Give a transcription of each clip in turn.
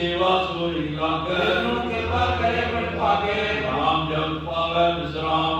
ਸੇਵਾ ਸੋਈ ਲਾਗੈ। ਜਿਨੂੰ ਕਿਰਪਾ ਕਰੇ ਬਣ ਭਾਗੇ ਨਾਮ ਜਪ ਪਾਵੈ ਵਿਸਰਾਮ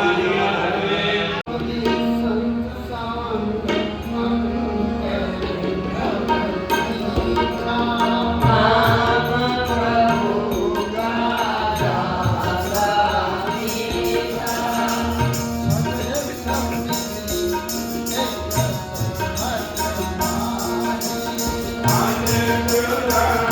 Senhor.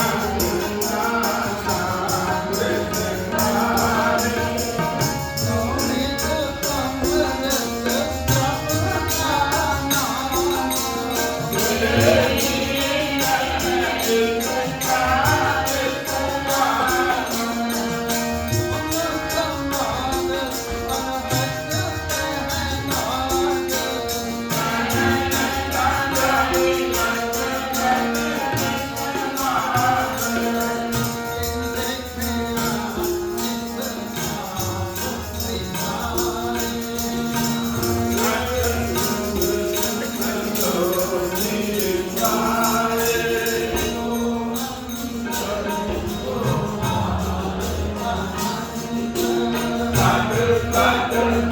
선수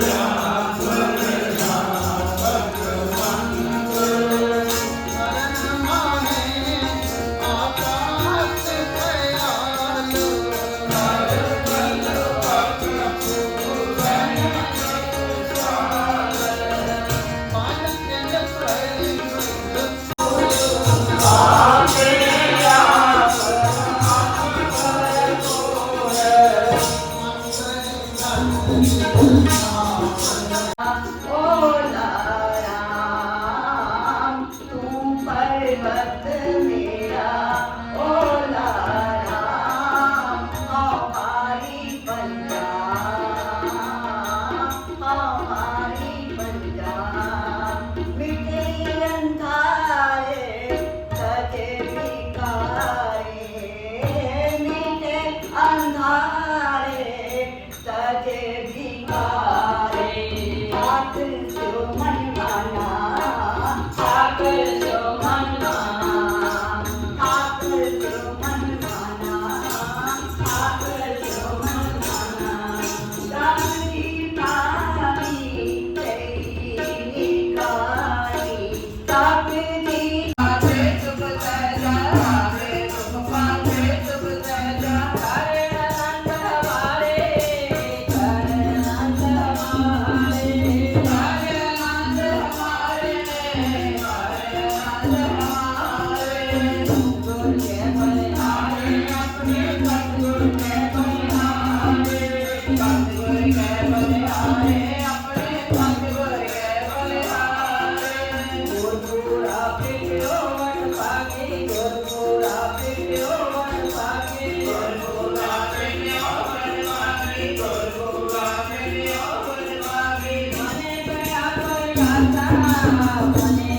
Amém.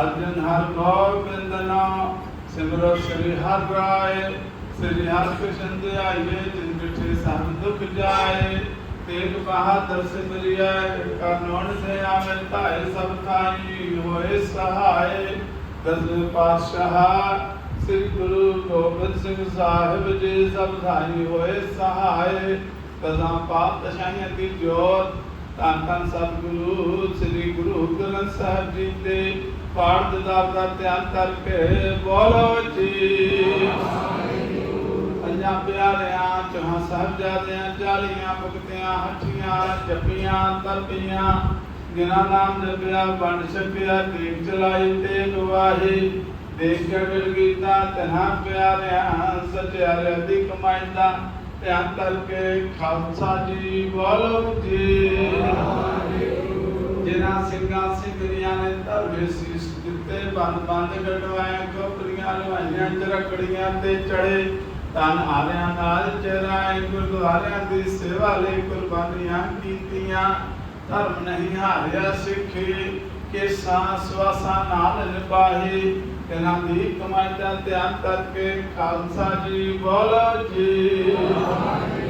ਅਰਜਨ ਹਰ ਗੋਬਿੰਦ ਨਾਮ ਸਿਮਰੋ ਸ੍ਰੀ ਹਰਿ ਰਾਏ ਸ੍ਰੀ ਹਰਿ ਕ੍ਰਿਸ਼ਨ ਦੇ ਆਈਏ ਜਿਨ ਮਿਠੇ ਸਭ ਦੁਖ ਜਾਏ ਤੇਗ ਬਹਾਦਰ ਸਿਮਰਿਆ ਕਾਨੂੰਨ ਸੇ ਆਵੇ ਧਾਏ ਸਭ ਥਾਈ ਹੋਏ ਸਹਾਇ ਦਸ ਪਾਤਸ਼ਾਹ ਸ੍ਰੀ ਗੁਰੂ ਗੋਬਿੰਦ ਸਿੰਘ ਸਾਹਿਬ ਜੀ ਸਭ ਥਾਈ ਹੋਏ ਸਹਾਇ ਕਜ਼ਾਂ ਪਾਤਸ਼ਾਹੀਆਂ ਦੀ ਜੋਤ ਧੰਨ ਧੰਨ ਸਤਿਗੁਰੂ ਸ੍ਰੀ ਗੁਰੂ ਗ੍ਰੰਥ ਸਾਹਿਬ ਜੀ ਦੇ ਪਾਠ ਦਿਦਾਰ ਦਾ ਧਿਆਨ ਕਰਕੇ ਬੋਲੋ ਜੀ। ਪੰਜਾਂ ਪਿਆਰਿਆਂ ਚੌਹਾਂ ਸਾਹਿਬਜ਼ਾਦਿਆਂ, ਚਾਲੀਆਂ ਭਗਤਿਆਂ, ਹੱਠੀਆਂ ਜੱਪੀਆਂ ਤਲਪੀਆਂ ਜਿਨ੍ਹਾਂ ਨਾਮ ਜਪਿਆ ਵੰਡ ਛਕਿਆ ਦੀਪ ਚਲਾਈ ਤੇ ਗਵਾਹੀ। ਦੇਖ ਕੇ ਮਿਲ ਗੀਤਾ ਤਨਾਂ ਪਿਆਰਿਆਂ, ਸਚਿਆਰਿਆਂ ਦੀ ਕਮਾਈ ਧਿਆਨ ਕਰਕੇ ਖਾਲਸਾ ਜੀ ਬੋਲੋ ਜੀ। ਜਿਨ੍ਹਾਂ ਸਿੰਘਾਂ ਸਿੰਘਣੀਆਂ ਨੇ ਧਰਮੇ ਸੀਸ ਦਿੱਤੇ, ਬੰਦ ਬੰਦ ਕਟਵਾਏ ਕੋਪਰੀਆਂ ਲਵਾਈਆਂ ਚ ਤੇ ਚੜੇ। ਤਨ ਹਾਰਿਆਂ ਨਾਲ ਚਰਾਏ, ਗੁਰਦੁਆਰਿਆਂ ਦੀ ਸੇਵਾ ਲਈ ਕੁਰਬਾਨੀਆਂ ਕੀਤੀਆਂ। ਧਰਮ ਨਹੀਂ ਹਾਰਿਆ ਸਿੱਖੀ ਕਿ ਸਾਸ ਵਾਸਾ ਨਾਲ ਨਿਭਾਹੀ। ਇਹਨਾਂ ਦੀ ਕਮਾਈ ਦਾ ਧਿਆਨ ਕਰਕੇ ਖਾਲਸਾ ਜੀ ਬੋਲੋ ਜੀ। ਪਿਆਰ